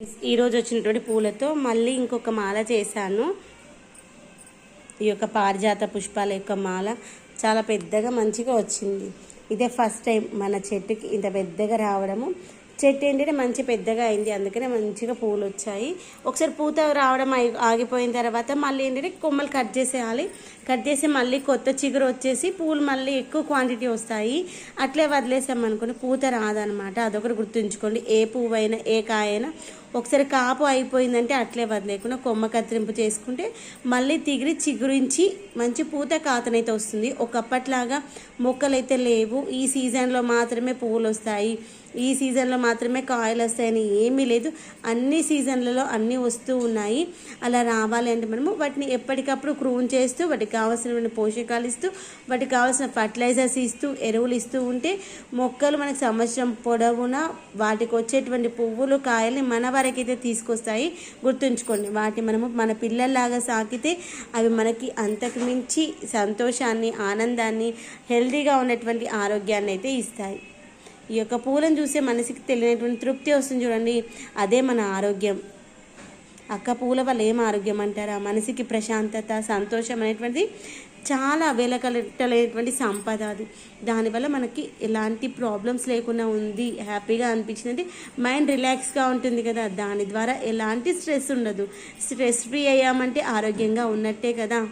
ఈరోజు వచ్చినటువంటి పూలతో మళ్ళీ ఇంకొక మాల చేశాను. ఈ యొక్క పారిజాత పుష్పాల యొక్క మాల చాలా పెద్దగా మంచిగా వచ్చింది. ఇదే ఫస్ట్ టైం మన చెట్టుకి ఇంత పెద్దగా రావడము. చెట్టు ఏంటంటే మంచి పెద్దగా అయింది. అందుకనే మంచిగా పూలు వచ్చాయి. ఒకసారి పూత రావడం ఆగి- ఆగిపోయిన తర్వాత మళ్ళీ ఏంటంటే కొమ్మలు కట్ చేసేయాలి. కట్ చేసి మళ్ళీ కొత్త చిగురు వచ్చేసి పూలు మళ్ళీ ఎక్కువ క్వాంటిటీ వస్తాయి. అట్లే వదిలేసాం పూత రాదనమాట. అదొకటి గుర్తుంచుకోండి. ఏ పువ్వు అయినా ఏ కాయ అయినా ఒకసారి కాపు అయిపోయిందంటే అట్లే వదిలేకుండా కొమ్మ కత్తిరింపు చేసుకుంటే మళ్ళీ తిగిరి చిగురించి మంచి పూత కాతనైతే వస్తుంది. ఒకప్పట్లాగా మొక్కలైతే లేవు. ఈ సీజన్లో మాత్రమే పువ్వులు వస్తాయి. ఈ సీజన్లో మాత్రమే కాయలు వస్తాయని ఏమీ లేదు. అన్ని సీజన్లలో అన్నీ వస్తూ ఉన్నాయి. అలా రావాలి అంటే మనము వాటిని ఎప్పటికప్పుడు క్రూన్ చేస్తూ వాటికి కావాల్సిన పోషకాలు ఇస్తూ వాటికి కావాల్సిన ఫర్టిలైజర్స్ ఇస్తూ ఎరువులు ఇస్తూ ఉంటే మొక్కలు మనకి సంవత్సరం పొడవునా వాటికి వచ్చేటువంటి పువ్వులు కాయల్ని మన వరకైతే తీసుకొస్తాయి. గుర్తుంచుకోండి వాటిని మనము మన పిల్లల్లాగా సాకితే అవి మనకి అంతకు మించి సంతోషాన్ని ఆనందాన్ని హెల్దీగా ఉన్నటువంటి ఆరోగ్యాన్ని అయితే ఇస్తాయి. ఈ యొక్క పూలను చూసే మనసుకి తెలియనటువంటి తృప్తి వస్తుంది చూడండి. అదే మన ఆరోగ్యం. అక్క పూల వల్ల ఏం ఆరోగ్యం అంటారా? మనసుకి ప్రశాంతత సంతోషం అనేటువంటిది చాలా వెలకలటలేనటువంటి సంపద అది. దానివల్ల మనకి ఎలాంటి ప్రాబ్లమ్స్ లేకుండా ఉంది హ్యాపీగా అనిపించింది మైండ్ రిలాక్స్గా ఉంటుంది కదా. దాని ద్వారా ఎలాంటి స్ట్రెస్ ఉండదు. స్ట్రెస్ ఫ్రీ అయ్యామంటే ఆరోగ్యంగా ఉన్నట్టే కదా.